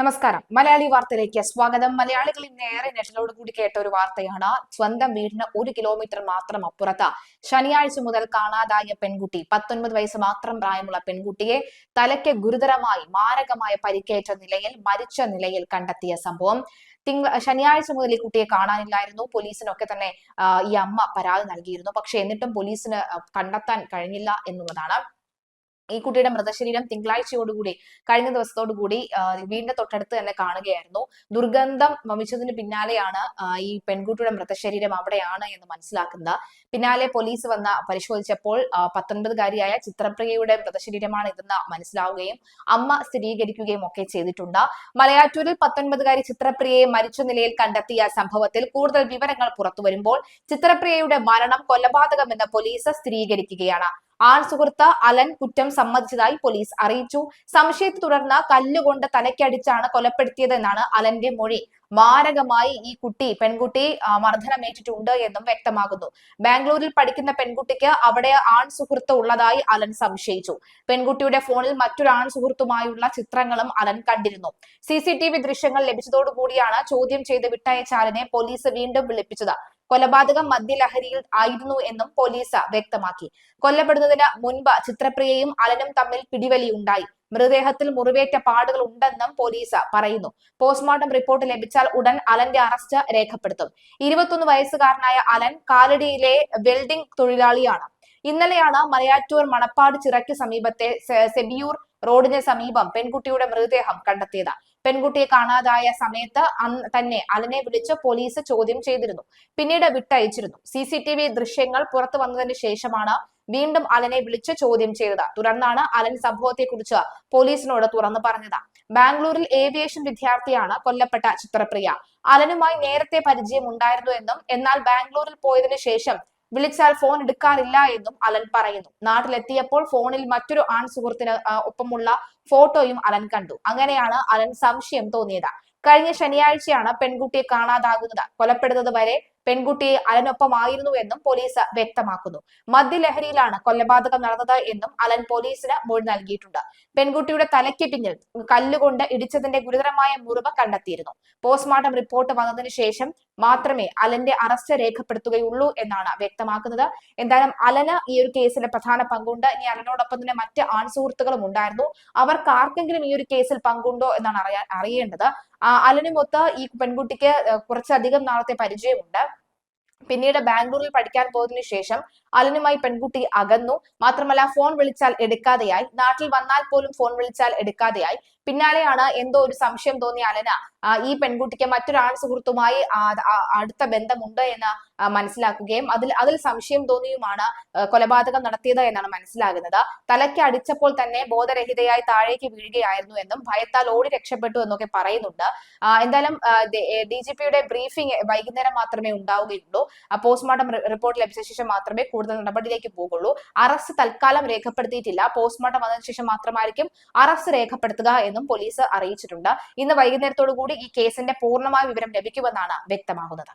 നമസ്കാരം. മലയാളി വാർത്തയിലേക്ക് സ്വാഗതം. മലയാളികൾ ഇന്ന് ഏറെ നെറ്റിലോട് കൂടി കേട്ട ഒരു വാർത്തയാണ്. സ്വന്തം വീടിന് ഒരു കിലോമീറ്റർ മാത്രം അപ്പുറത്ത്. ശനിയാഴ്ച മുതൽ കാണാതായ പെൺകുട്ടി പത്തൊൻപത് വയസ്സ് മാത്രം പ്രായമുള്ള പെൺകുട്ടിയെ തലയ്ക്ക് ഗുരുതരമായി മാരകമായ പരിക്കേറ്റ നിലയിൽ മരിച്ച നിലയിൽ കണ്ടെത്തിയ സംഭവം. തിങ്കൾ ശനിയാഴ്ച മുതൽ ഈ കുട്ടിയെ കാണാനില്ലായിരുന്നു. പോലീസിനൊക്കെ തന്നെ ഈ അമ്മ പരാതി നൽകിയിരുന്നു. പക്ഷെ എന്നിട്ടും പോലീസിന് കണ്ടെത്താൻ കഴിഞ്ഞില്ല എന്നുള്ളതാണ്. ഈ കുട്ടിയുടെ മൃതശരീരം തിങ്കളാഴ്ചയോടുകൂടി കഴിഞ്ഞ ദിവസത്തോടുകൂടി വീടിന്റെ തൊട്ടടുത്ത് തന്നെ കാണുകയായിരുന്നു. ദുർഗന്ധം വമിച്ചതിന് പിന്നാലെയാണ് ഈ പെൺകുട്ടിയുടെ മൃതശരീരം അവിടെയാണ് എന്ന് മനസ്സിലാക്കുന്നത്. പിന്നാലെ പോലീസ് വന്ന പരിശോധിച്ചപ്പോൾ പത്തൊൻപതുകാരിയായ ചിത്രപ്രിയയുടെ മൃതശരീരമാണ് ഇതെന്ന് മനസ്സിലാവുകയും അമ്മ സ്ഥിരീകരിക്കുകയും ഒക്കെ ചെയ്തിട്ടുണ്ട്. മലയാറ്റൂരിൽ പത്തൊൻപതുകാരി ചിത്രപ്രിയയെ മരിച്ച നിലയിൽ കണ്ടെത്തിയ സംഭവത്തിൽ കൂടുതൽ വിവരങ്ങൾ പുറത്തു വരുമ്പോൾ ചിത്രപ്രിയയുടെ മരണം കൊലപാതകമെന്ന് പോലീസ് സ്ഥിരീകരിക്കുകയാണ്. ആൺ സുഹൃത്ത് അലൻ കുറ്റം സമ്മതിച്ചതായി പോലീസ് അറിയിച്ചു. സംശയത്തെ തുടർന്ന് കല്ലുകൊണ്ട് തലയ്ക്കടിച്ചാണ് കൊലപ്പെടുത്തിയതെന്നാണ് അലന്റെ മൊഴി. മാരകമായി ഈ കുട്ടി പെൺകുട്ടി മർദ്ദനമേറ്റിട്ടുണ്ട് എന്നും വ്യക്തമാകുന്നു. ബാംഗ്ലൂരിൽ പഠിക്കുന്ന പെൺകുട്ടിക്ക് അവിടെ ആൺ സുഹൃത്ത് ഉള്ളതായി അലൻ സംശയിച്ചു. പെൺകുട്ടിയുടെ ഫോണിൽ മറ്റൊരു ആൺ സുഹൃത്തുമായുള്ള ചിത്രങ്ങളും അലൻ കണ്ടിരുന്നു. സി സി ടി വി ദൃശ്യങ്ങൾ ലഭിച്ചതോടുകൂടിയാണ് ചോദ്യം ചെയ്ത് വിട്ടയച്ച അലനെ പോലീസ് വീണ്ടും വിളിപ്പിച്ചത്. കൊലപാതകം മദ്യലഹരിയിൽ ആയിരുന്നു എന്നും പോലീസ് വ്യക്തമാക്കി. കൊല്ലപ്പെടുന്നതിന് മുൻപ് ചിത്രപ്രിയയും അലനും തമ്മിൽ പിടിവലി ഉണ്ടായി. മൃതദേഹത്തിൽ മുറിവേറ്റ പാടുകൾ ഉണ്ടെന്നും പോലീസ് പറയുന്നു. പോസ്റ്റ്മോർട്ടം റിപ്പോർട്ട് ലഭിച്ചാൽ ഉടൻ അലന്റെ അറസ്റ്റ് രേഖപ്പെടുത്തും. ഇരുപത്തൊന്ന് വയസ്സുകാരനായ അലൻ കാലടിയിലെ വെൽഡിംഗ് തൊഴിലാളിയാണ്. ഇന്നലെയാണ് മലയാറ്റൂർ മണപ്പാട് ചിറയ്ക്ക് സമീപത്തെ സെബിയൂർ റോഡിന് സമീപം പെൺകുട്ടിയുടെ മൃതദേഹം കണ്ടെത്തിയത്. പെൺകുട്ടിയെ കാണാതായ സമയത്ത് തന്നെ അലനെ വിളിച്ച് പോലീസ് ചോദ്യം ചെയ്തിരുന്നു. പിന്നീട് വിട്ടയച്ചിരുന്നു. സി സി ടി വി ദൃശ്യങ്ങൾ പുറത്തു വന്നതിന് ശേഷമാണ് വീണ്ടും അലനെ വിളിച്ച് ചോദ്യം ചെയ്തത്. തുടർന്നാണ് അലൻ സംഭവത്തെക്കുറിച്ച് പോലീസിനോട് തുറന്നു പറഞ്ഞത്. ബാംഗ്ലൂരിൽ ഏവിയേഷൻ വിദ്യാർത്ഥിയാണ് കൊല്ലപ്പെട്ട ചിത്രപ്രിയ. അലനുമായി നേരത്തെ പരിചയം ഉണ്ടായിരുന്നു എന്നും എന്നാൽ ബാംഗ്ലൂരിൽ പോയതിനു ശേഷം വിളിച്ചാൽ ഫോൺ എടുക്കാറില്ല എന്നും അലൻ പറയുന്നു. നാട്ടിലെത്തിയപ്പോൾ ഫോണിൽ മറ്റൊരു ആൺ സുഹൃത്തിന് ഒപ്പമുള്ള ഫോട്ടോയും അലൻ കണ്ടു. അങ്ങനെയാണ് അലൻ സംശയം തോന്നിയത്. കഴിഞ്ഞ ശനിയാഴ്ചയാണ് പെൺകുട്ടിയെ കാണാതാകുന്നത്. കൊലപ്പെടുന്നത് വരെ പെൺകുട്ടിയെ അലനൊപ്പമായിരുന്നു എന്നും പോലീസ് വ്യക്തമാക്കുന്നു. മദ്യലഹരിയിലാണ് കൊലപാതകം നടന്നത് എന്നും അലൻ പോലീസിന് മൊഴി നൽകിയിട്ടുണ്ട്. പെൺകുട്ടിയുടെ തലയ്ക്ക് പിന്നിൽ കല്ലുകൊണ്ട് ഇടിച്ചതിന്റെ ഗുരുതരമായ മുറിവ് കണ്ടെത്തിയിരുന്നു. പോസ്റ്റ്മോർട്ടം റിപ്പോർട്ട് വന്നതിന് ശേഷം മാത്രമേ അലന്റെ അറസ്റ്റ് രേഖപ്പെടുത്തുകയുള്ളൂ എന്നാണ് വ്യക്തമാക്കുന്നത്. എന്തായാലും അലന് ഈ ഒരു കേസിലെ പ്രധാന പങ്കുണ്ട്. ഇനി അലനോടൊപ്പം തന്നെ മറ്റ് ആൺ സുഹൃത്തുക്കളും ഉണ്ടായിരുന്നു. അവർക്ക് ആർക്കെങ്കിലും ഈ ഒരു കേസിൽ പങ്കുണ്ടോ എന്നാണ് അറിയാൻ അറിയേണ്ടത്. അലനുമൊത്ത് ഈ പെൺകുട്ടിക്ക് കുറച്ചധികം നാളത്തെ പരിചയമുണ്ട്. പിന്നീട് ബാംഗ്ലൂരിൽ പഠിക്കാൻ പോയതിനു ശേഷം അലനുമായി പെൺകുട്ടി അകന്നു. മാത്രമല്ല ഫോൺ വിളിച്ചാൽ എടുക്കാതെയായി. നാട്ടിൽ വന്നാൽ പോലും ഫോൺ വിളിച്ചാൽ എടുക്കാതെയായി. പിന്നാലെയാണ് എന്തോ ഒരു സംശയം തോന്നിയ അലന. ഈ പെൺകുട്ടിക്ക് മറ്റൊരു ആൺ സുഹൃത്തുമായി അടുത്ത ബന്ധമുണ്ട് എന്ന് മനസ്സിലാക്കുകയും അതിൽ അതിൽ സംശയം തോന്നിയുമാണ് കൊലപാതകം നടത്തിയത് എന്നാണ് മനസ്സിലാകുന്നത്. തലയ്ക്ക് അടിച്ചപ്പോൾ തന്നെ ബോധരഹിതയായി താഴേക്ക് വീഴുകയായിരുന്നു എന്നും ഭയത്താൽ ഓടി രക്ഷപ്പെട്ടു എന്നൊക്കെ പറയുന്നുണ്ട്. എന്തായാലും ഡി ജി പിയുടെ ബ്രീഫിംഗ് വൈകുന്നേരം മാത്രമേ ഉണ്ടാവുകയുള്ളൂ. പോസ്റ്റ്മോർട്ടം റിപ്പോർട്ട് ലഭിച്ച ശേഷം മാത്രമേ കൂടുതൽ നടപടിയിലേക്ക് പോകുള്ളൂ അറസ്റ്റ് തൽക്കാലം രേഖപ്പെടുത്തിയിട്ടില്ല. പോസ്റ്റ്മോർട്ടം വന്നതിന് ശേഷം മാത്രമായിരിക്കും അറസ്റ്റ് രേഖപ്പെടുത്തുക എന്നും പോലീസ് അറിയിച്ചിട്ടുണ്ട്. ഇന്ന് വൈകുന്നേരത്തോടു കൂടി ഈ കേസിന്റെ പൂർണമായ വിവരം ലഭിക്കുമെന്നാണ് വ്യക്തമാകുന്നത്.